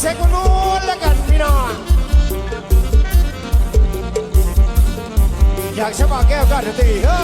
เซ็กนู้นแล้วกันพี่น้อง อยากฉบับแก้วกันตีครั